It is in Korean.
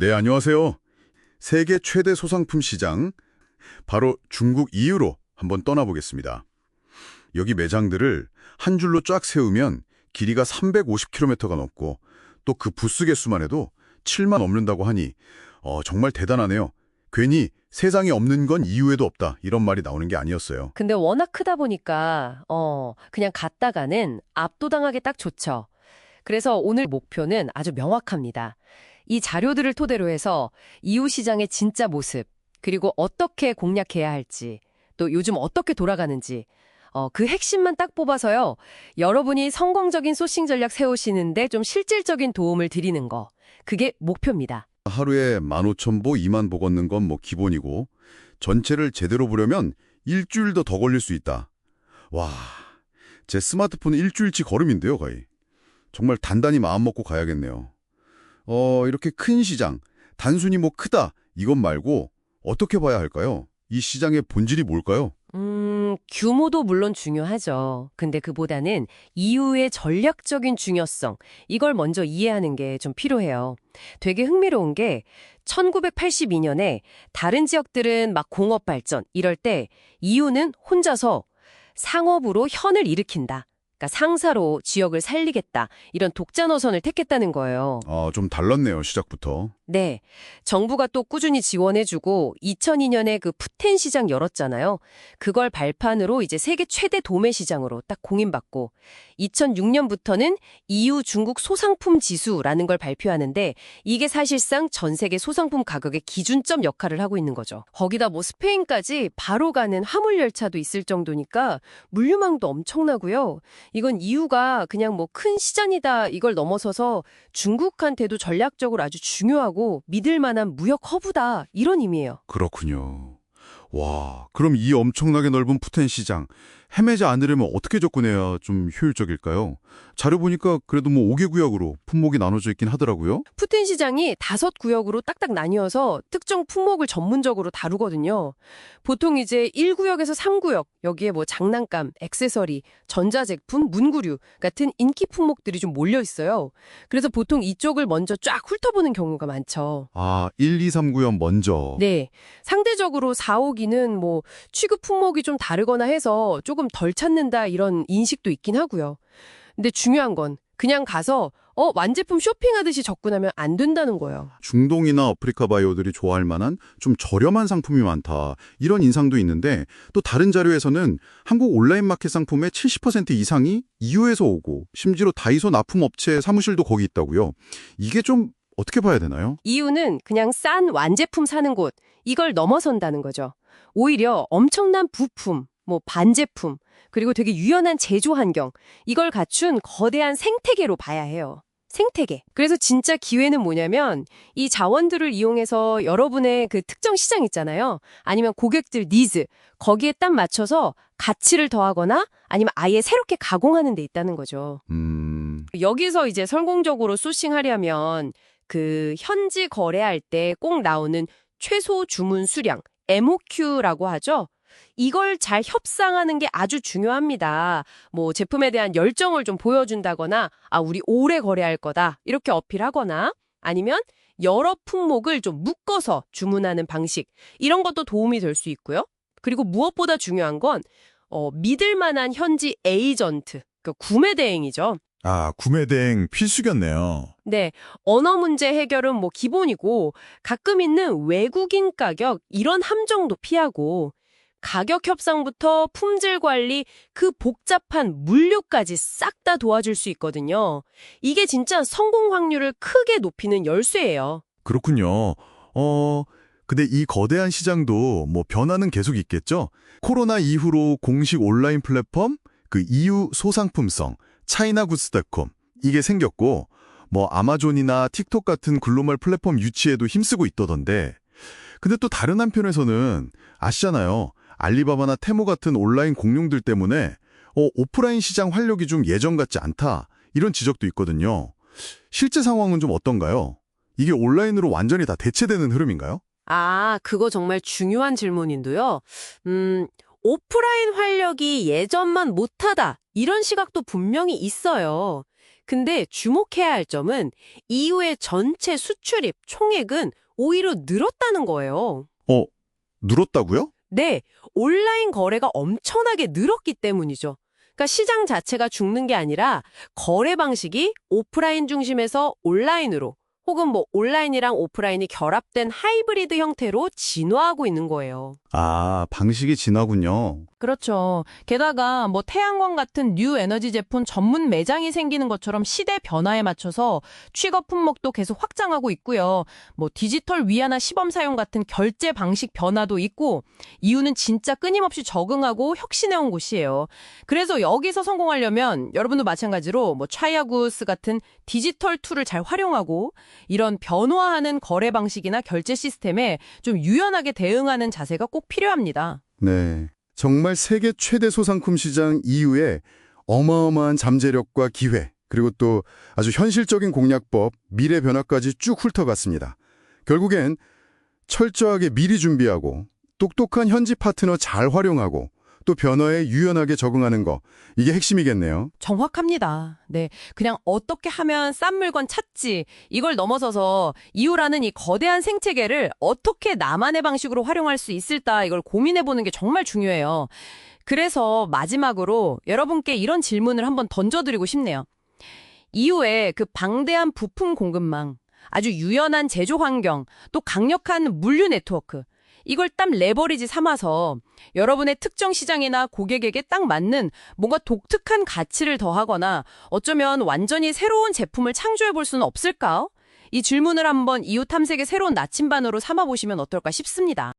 네, 안녕하세요. 세계 최대 소상품 시장, 바로 중국 이유로 한번 떠나보겠습니다. 여기 매장들을 한 줄로 쫙 세우면 길이가 350km가 넘고 또 그 부스 개수만 해도 7만 넘는다고 하니 어, 정말 대단하네요. 괜히 세상에 없는 건 이유에도 없다 이런 말이 나오는 게 아니었어요. 근데 워낙 크다 보니까 어 그냥 갔다가는 압도당하기 딱 좋죠. 그래서 오늘 목표는 아주 명확합니다. 이 자료들을 토대로 해서 이후 시장의 진짜 모습, 그리고 어떻게 공략해야 할지, 또 요즘 어떻게 돌아가는지 어, 그 핵심만 딱 뽑아서요. 여러분이 성공적인 소싱 전략 세우시는데 좀 실질적인 도움을 드리는 거. 그게 목표입니다. 하루에 15,000보, 2만 보 걷는 건 뭐 기본이고 전체를 제대로 보려면 일주일도 더 걸릴 수 있다. 와, 제 스마트폰은 일주일치 걸음인데요, 거의. 정말 단단히 마음먹고 가야겠네요. 어, 이렇게 큰 시장, 단순히 뭐 크다 이것 말고 어떻게 봐야 할까요? 이 시장의 본질이 뭘까요? 음, 규모도 물론 중요하죠. 근데 그보다는 이후의 전략적인 중요성, 이걸 먼저 이해하는 게 좀 필요해요. 되게 흥미로운 게 1982년에 다른 지역들은 막 공업 발전 이럴 때 이유는 혼자서 상업으로 현을 일으킨다. 그러니까 상사로 지역을 살리겠다. 이런 독자 노선을 택했다는 거예요. 아, 좀 달랐네요, 시작부터. 네. 정부가 또 꾸준히 지원해주고 2002년에 그 푸텐 시장 열었잖아요. 그걸 발판으로 이제 세계 최대 도매 시장으로 딱 공인받고 2006년부터는 EU 중국 소상품 지수라는 걸 발표하는데 이게 사실상 전 세계 소상품 가격의 기준점 역할을 하고 있는 거죠. 거기다 뭐 스페인까지 바로 가는 화물 열차도 있을 정도니까 물류망도 엄청나고요. 이건 EU가 그냥 뭐 큰 시장이다 이걸 넘어서서 중국한테도 전략적으로 아주 중요하고 믿을 만한 무역 허브다 이런 의미예요. 그렇군요. 와, 그럼 이 엄청나게 넓은 푸텐 시장, 헤매지 않으려면 어떻게 접근해야 좀 효율적일까요? 자료 보니까 그래도 뭐 5개 구역으로 품목이 나눠져 있긴 하더라고요. 푸틴 시장이 다섯 구역으로 딱딱 나뉘어서 특정 품목을 전문적으로 다루거든요. 보통 이제 1구역에서 3구역, 여기에 뭐 장난감, 액세서리, 전자제품, 문구류 같은 인기 품목들이 좀 몰려 있어요. 그래서 보통 이쪽을 먼저 쫙 훑어보는 경우가 많죠. 아, 1, 2, 3 구역 먼저. 네. 상대적으로 4, 5기는 뭐 취급 품목이 좀 다르거나 해서 조금 덜 찾는다 이런 인식도 있긴 하고요. 근데 중요한 건 그냥 가서 어, 완제품 쇼핑하듯이 접근하면 안 된다는 거예요. 중동이나 아프리카 바이오들이 좋아할 만한 좀 저렴한 상품이 많다. 이런 인상도 있는데 또 다른 자료에서는 한국 온라인 마켓 상품의 70% 이상이 EU에서 오고 심지어 다이소 납품업체 사무실도 거기 있다고요. 이게 좀 어떻게 봐야 되나요? 이유는 그냥 싼 완제품 사는 곳, 이걸 넘어선다는 거죠. 오히려 엄청난 부품, 뭐 반제품, 그리고 되게 유연한 제조 환경, 이걸 갖춘 거대한 생태계로 봐야 해요. 생태계. 그래서 진짜 기회는 뭐냐면 이 자원들을 이용해서 여러분의 그 특정 시장 있잖아요. 아니면 고객들 니즈, 거기에 딱 맞춰서 가치를 더하거나 아니면 아예 새롭게 가공하는 데 있다는 거죠. 음, 여기서 이제 성공적으로 소싱하려면 그 현지 거래할 때 꼭 나오는 최소 주문 수량, MOQ라고 하죠. 이걸 잘 협상하는 게 아주 중요합니다. 뭐 제품에 대한 열정을 좀 보여준다거나 아 우리 오래 거래할 거다 이렇게 어필하거나 아니면 여러 품목을 좀 묶어서 주문하는 방식 이런 것도 도움이 될 수 있고요. 그리고 무엇보다 중요한 건 어, 믿을 만한 현지 에이전트, 그 구매 대행이죠. 아, 구매 대행 필수겠네요. 네, 언어 문제 해결은 뭐 기본이고 가끔 있는 외국인 가격 이런 함정도 피하고 가격 협상부터 품질 관리 그 복잡한 물류까지 싹 다 도와줄 수 있거든요. 이게 진짜 성공 확률을 크게 높이는 열쇠예요. 그렇군요. 어, 근데 이 거대한 시장도 뭐 변화는 계속 있겠죠? 코로나 이후로 공식 온라인 플랫폼, 그 EU 소상품성, 차이나구스닷컴 이게 생겼고 뭐 아마존이나 틱톡 같은 글로벌 플랫폼 유치에도 힘쓰고 있더던데 근데 또 다른 한편에서는 아시잖아요. 알리바바나 테모 같은 온라인 공룡들 때문에 어, 오프라인 시장 활력이 좀 예전 같지 않다 이런 지적도 있거든요. 실제 상황은 좀 어떤가요? 이게 온라인으로 완전히 다 대체되는 흐름인가요? 아, 그거 정말 중요한 질문인데요. 음, 오프라인 활력이 예전만 못하다. 이런 시각도 분명히 있어요. 근데 주목해야 할 점은 이후의 전체 수출입 총액은 오히려 늘었다는 거예요. 어, 늘었다고요? 네, 온라인 거래가 엄청나게 늘었기 때문이죠. 그러니까 시장 자체가 죽는 게 아니라 거래 방식이 오프라인 중심에서 온라인으로 혹은 뭐 온라인이랑 오프라인이 결합된 하이브리드 형태로 진화하고 있는 거예요. 아, 방식이 진화군요. 그렇죠. 게다가 뭐 태양광 같은 뉴 에너지 제품 전문 매장이 생기는 것처럼 시대 변화에 맞춰서 취급 품목도 계속 확장하고 있고요. 뭐 디지털 위안화 시범 사용 같은 결제 방식 변화도 있고 이유는 진짜 끊임없이 적응하고 혁신해 온 곳이에요. 그래서 여기서 성공하려면 여러분도 마찬가지로 뭐 차이아구스 같은 디지털 툴을 잘 활용하고 이런 변화하는 거래 방식이나 결제 시스템에 좀 유연하게 대응하는 자세가 꼭 필요합니다. 네. 정말 세계 최대 소상품 시장 이후에 어마어마한 잠재력과 기회, 그리고 또 아주 현실적인 공략법, 미래 변화까지 쭉 훑어갔습니다. 결국엔 철저하게 미리 준비하고 똑똑한 현지 파트너 잘 활용하고 또 변화에 유연하게 적응하는 거, 이게 핵심이겠네요. 정확합니다. 네. 그냥 어떻게 하면 싼 물건 찾지, 이걸 넘어서서 이유라는 이 거대한 생태계를 어떻게 나만의 방식으로 활용할 수 있을까, 이걸 고민해보는 게 정말 중요해요. 그래서 마지막으로 여러분께 이런 질문을 한번 던져드리고 싶네요. 이후에 그 방대한 부품 공급망, 아주 유연한 제조 환경, 또 강력한 물류 네트워크, 이걸 딱 레버리지 삼아서 여러분의 특정 시장이나 고객에게 딱 맞는 뭔가 독특한 가치를 더하거나 어쩌면 완전히 새로운 제품을 창조해 볼 수는 없을까요? 이 질문을 한번 이웃 탐색의 새로운 나침반으로 삼아보시면 어떨까 싶습니다.